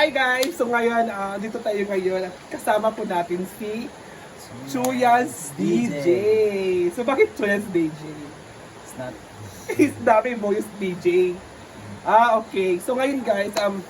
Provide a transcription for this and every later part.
hi guys! So ngayon, ah, dito tayo ngayon at kasama po natin si Chuyans DJ. So bakit Chuyans DJ? It's not. Is dami voice DJ. Ah, okay. So ngayon guys, um,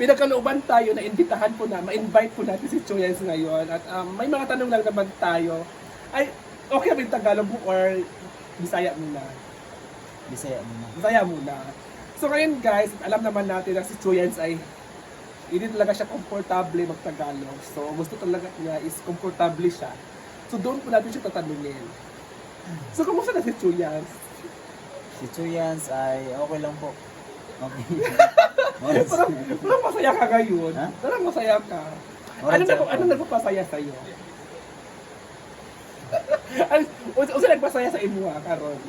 pinagkalooban tayo na imbitahan po na, ma-invite po natin si Chuyans ngayon. At um, may mga tanong lang naman tayo. Ay, okay ba yung Tagalog mo or Bisaya muna? Bisaya mo na. Bisaya muna. So ngayon guys, alam naman natin na si Chuyans ay hindi talaga siya komportable magtagalog. So gusto talaga niya is komportable siya. So doon po natin siya tatanungin. So kumusta na si Chuyans? Si Chuyans ay okay lang po. Okay. Parang, parang masaya ka ngayon. Ha? Parang masaya ka. Oras Ano na ako. ano nagpapasaya sa iyo? ano, o nagpasaya sa imo karon.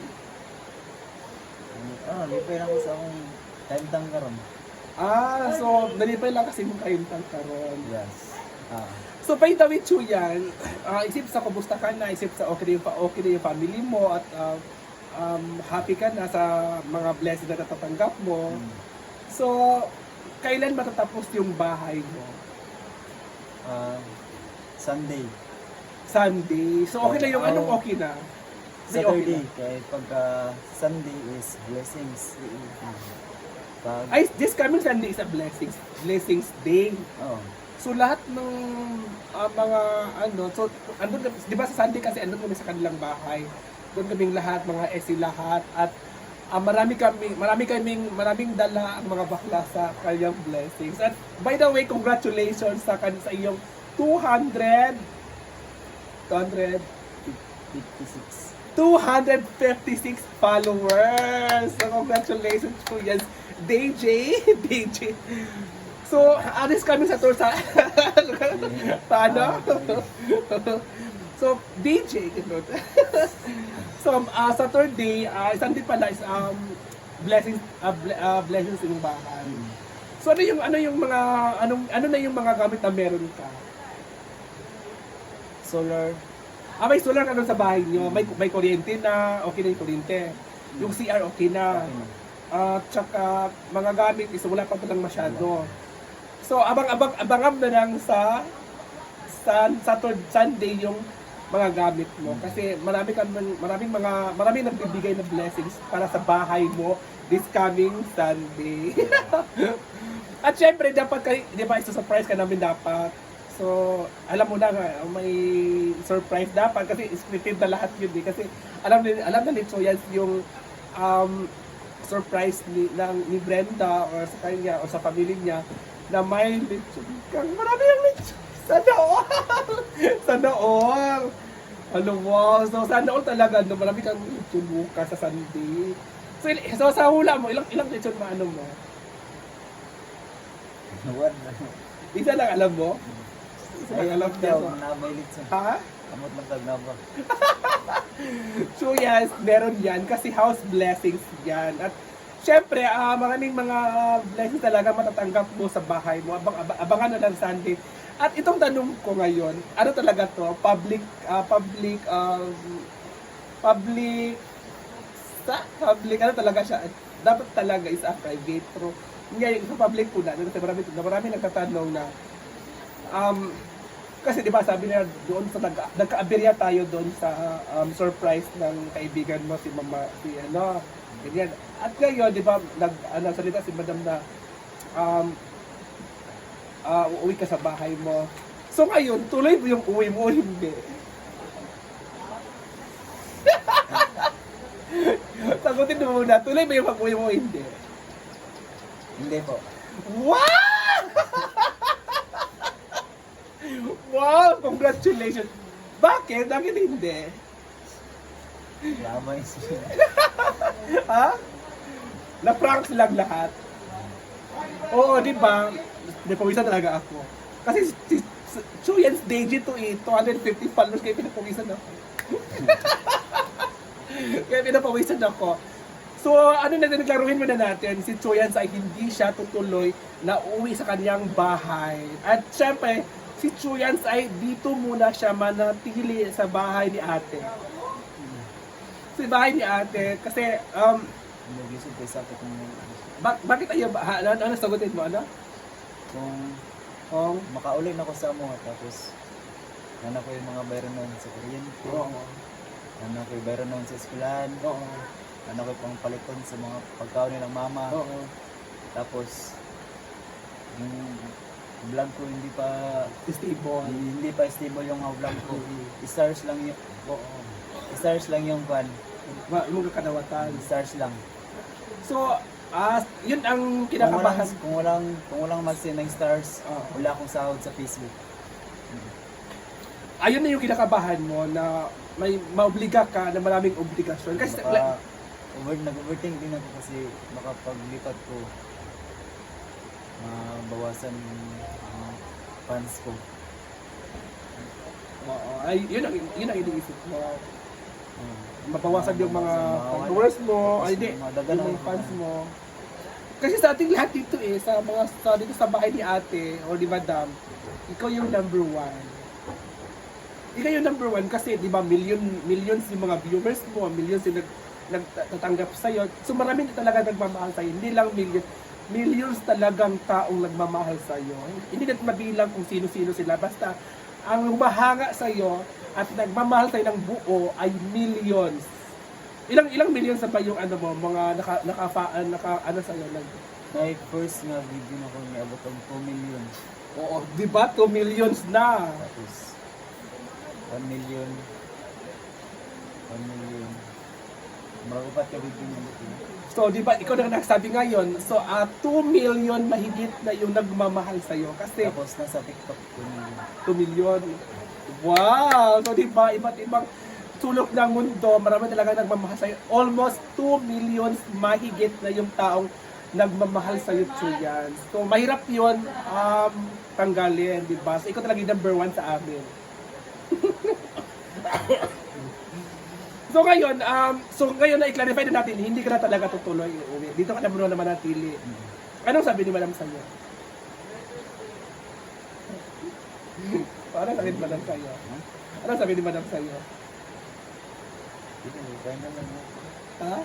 Oh, lipay lang ko sa akong time tang karon. Ah, so nalipay lang kasi mong kayuntang karon. Yes. Ah. So, by the way, Chuyan, uh, isip sa kumusta ka na, isip sa okay na yung, okay na yung family mo at uh, um, happy ka na sa mga blessings na natatanggap mo. Hmm. So, kailan matatapos yung bahay mo? Ah, Sunday. Sunday. So, okay na yung Oh. anong okay na? Saturday. Kaya pagka Sunday is blessings. Pag, Ay, this coming Sunday is a blessings, blessings day. oh, So, lahat ng ah, mga ano, so, andun, di ba sa Sunday kasi andun kami sa kanilang bahay. Doon kaming lahat, mga SC lahat, at ah, marami kami, marami kaming, maraming dala ang mga bakla sa kanyang blessings. At by the way, congratulations sa, kan- sa iyong 200, 200, 56. 256 followers. So, congratulations po yan. DJ, DJ. So, alis kami sa tour sa... Paano? so, DJ, ganun. so, uh, sa third day, uh, isang day pala is um, blessings, uh, ble- uh, blessings yung bahay. So, ano yung, ano yung mga, anong, ano na yung mga gamit na meron ka? Solar. Ah, may solar doon sa bahay niyo. May, may kuryente na, okay na yung kuryente. Yung CR, okay na. Na. At tsaka mga gamit is wala pa lang masyado. So abang-abang abangam na lang sa sa Saturday Sunday yung mga gamit mo kasi marami kami maraming mga maraming nagbibigay ng blessings para sa bahay mo this coming Sunday. At syempre dapat kay di ba surprise ka namin dapat. So, alam mo na nga, may surprise dapat kasi scripted na lahat yun eh. Kasi alam ni alam na ni Choyans yung um, surprise ni, ng, ni Brenda or sa kanya o sa pamilya niya na may lechon kang marami yung lechon sana all sana all ano wow. So sana all talaga no marami kang lechon bukas sa Sunday. So, il- so sa hula mo ilang ilang lechon maano mo? What? isa lang alam mo lang alam daw, nabailit sa. ha Kamot lang tag naba. So yes, meron yan kasi house blessings yan. At syempre, ah, maraming mga blessings talaga matatanggap mo sa bahay mo. Abang, abang, abangan na lang Sunday. At itong tanong ko ngayon, ano talaga to? Public, ah, public, um, public, sa public, ano talaga siya? Dapat talaga is a private. Pero ngayon, sa public po na, kasi marami, marami nagtatanong na, um, kasi di ba sabi nila doon sa nag nagkaaberya tayo doon sa um, surprise ng kaibigan mo si mama si ano ganyan at ngayon di ba nag ano salita si madam na um ah, uuwi ka sa bahay mo so ngayon tuloy mo yung uwi mo hindi sagutin mo muna tuloy mo yung pag-uwi mo hindi Hindi po. Wow! Wow! Congratulations! Bakit? Bakit hindi? Lamay siya. Ha? Na-prank silang lahat. Oo, di ba? Napawisan talaga ako. Kasi si, Chuyens Deji to eh, 250 followers kaya pinapawisan ako. kaya pinapawisan ako. So, ano na naglaruin mo na natin, si Chuyans ay hindi siya tutuloy na uwi sa kanyang bahay. At syempre, si Chuyans ay dito muna siya manatili sa bahay ni ate. Sa bahay ni ate, kasi um, bak bakit ayaw ba? Ha, ano, ano sagutin mo? Ano? Kung Kung? makauli na ko sa mo, tapos nana ko yung mga bayron noon sa kuryente, Oo. nana ko yung bayron noon sa eskwelahan, Oo. nana ko yung pang paliton sa mga pagkaon nilang mama, Oo. tapos yung vlog ko hindi pa Stable. hindi pa stable yung mga vlog ko. Mhm. Stars lang yung Oo. stars lang yung van, Imong kakanawatan. stars lang. So, ah, yun ang Kung walang, kinakabahan. kung walang, kung walang ng stars, Oo. wala akong sahod sa Facebook. Ayun na yung kinakabahan mo na may maobliga ka na maraming obligasyon. Kasi Baka over, nag-overthink din ako kasi baka paglipat ko, mabawasan yung mga fans ko. Oo, ay, yun ang, yun ang iniisip mo. Um, Mabawasan yung mga followers mo, ay hindi, yung mga fans mo. Kasi sa ating lahat dito eh, sa mga sa dito sa bahay ni ate o ni madam, ikaw yung number one. Ikaw yung number one kasi di ba million, millions yung mga viewers mo, millions yung nag, nagtatanggap sa'yo. So marami na talaga nagmamahal sa'yo. Hindi lang million, millions talagang taong nagmamahal sa'yo. Hindi natin mabilang kung sino-sino sila. Basta ang humahanga sa'yo at nagmamahal sa'yo ng buo ay millions. Ilang ilang millions na ba yung ano mo, mga naka naka, naka ano sa'yo nag My first nga video na ko niabot ang 2 million. Oo, di ba? 2 millions na. Tapos 1 million. 1 million. Magupat ka video dito. So, di ba, ikaw na nagsabi ngayon, so, ah 2 million mahigit na yung nagmamahal sa'yo. Kasi, Tapos nasa TikTok 2 million. 2 million. Wow! So, di ba, iba't ibang sulok ng mundo, marami talaga nagmamahal sa'yo. Almost 2 millions mahigit na yung taong nagmamahal sa'yo, Chuyan. So, mahirap yun um, tanggalin, di ba? So, ikaw talaga yung number one sa amin. so, ngayon, um, so ngayon na i-clarify na natin, hindi ka na talaga tutuloy uuwi. Dito ka na muna naman natili. Anong sabi ni Madam sa'yo? Parang sabi ni Madam sa'yo. Anong sabi ni Madam sa'yo? Ha?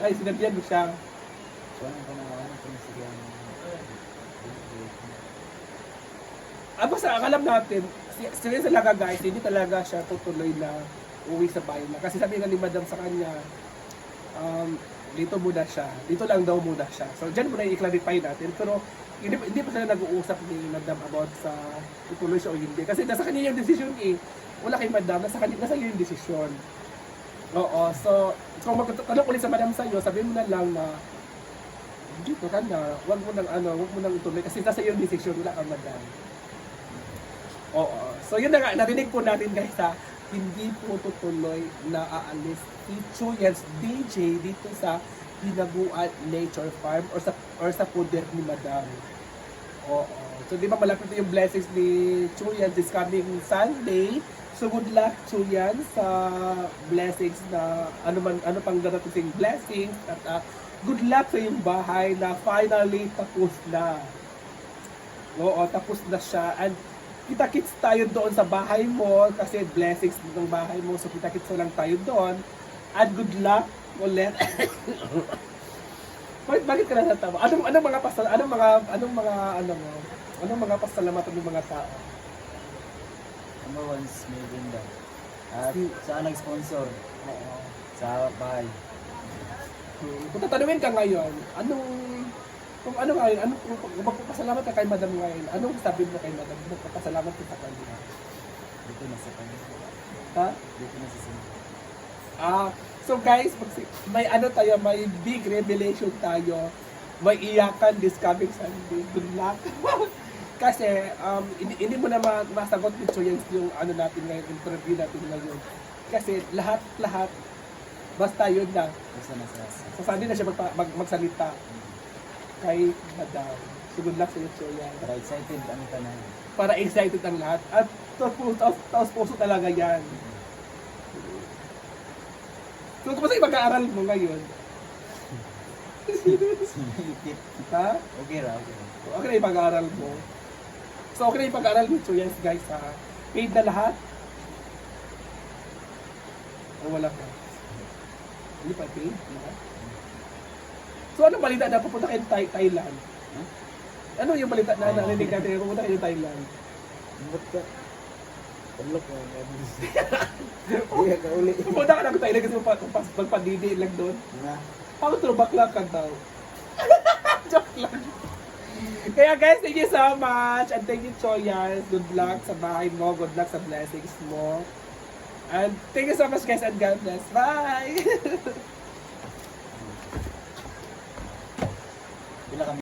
Ay, sinabihan mo siya. Ah, basta alam natin, si- seryoso talaga guys, hindi talaga siya tutuloy na uwi sa bahay na. Kasi sabi nga ni Madam sa kanya, um, dito muna siya. Dito lang daw muna siya. So, dyan muna i-clarify natin. Pero, hindi, hindi pa sila nag-uusap ni Madam about sa tutuloy siya o hindi. Kasi nasa kanya yung decision eh. Wala kay Madam, nasa kanya, nasa yung decision. Oo, so, kung magtatanong ulit sa Madam sa'yo, sabihin mo na lang na, dito ka na, wag mo nang ano, wag mo nang ituloy kasi nasa yung decision, wala kang Madam. Oo. So yun na nga, narinig po natin guys ha, hindi po tutuloy na aalis si Chuyens DJ dito sa Hinaguan Nature Farm or sa or sa puder ni Madam. Oo. So di ba malapit na yung blessings ni Chuyens this coming Sunday. So good luck Chuyens sa blessings na ano man ano pang darating blessings at ah, good luck sa iyong bahay na finally tapos na. Oo, tapos na siya. And kita-kits tayo doon sa bahay mo kasi blessings ng bahay mo. So kita-kits lang tayo doon. And good luck ulit. bakit, bakit ka natatawa? Anong, anong mga pasal, anong mga, anong mga, ano mo, anong mga pasalamatan ng mga tao? Number one is Melinda. At saan nag-sponsor Oo. sa bahay. Hmm. Kung tatanungin ka ngayon, anong, kung ano ngayon, anong, kung, magpapasalamat ka kay Madam ngayon, anong sabihin mo kay Madam? Magpapasalamat ka sa kanya? Dito na sa kanya. Ha? Dito na sa sino. Ah, so guys, may ano tayo, may big revelation tayo. May iyakan this coming Sunday. Good luck. Kasi um, hindi, hindi mo na ma- masagot ni Choyens yung ano natin ngayon, interview natin ngayon. Kasi lahat-lahat, basta yun na. Basta na sa Sunday na siya magpa- mag- magsalita kay Madam. So good luck sa iyo, Choyens. Para excited ang tanan. Para excited ang lahat. At taos puso, talaga yan. So kumusta yung pag-aaral mo ngayon? Ha? Okay ra, okay ra. Okay na yung pag-aaral mo. So, okay na yung pag-aaral mo. So, yes, guys, ha. Paid na lahat? O wala pa? Hindi pa paid? Wala? So ano balita na pupunta kayo Thai- Thailand? Huh? Ano yung balita na narinig natin pupunta kayo Thailand? Ba't ka? Talok na. Iya ka uli. Pupunta ka ng Thailand kasi magpa- magpa- magpadidi lang doon. Na. How to bakla ka daw? Joke lang. Kaya guys, thank you so much. And thank you, Choyas. Good luck sa bahay mo. Good luck sa blessings mo. And thank you so much guys and God bless. Bye!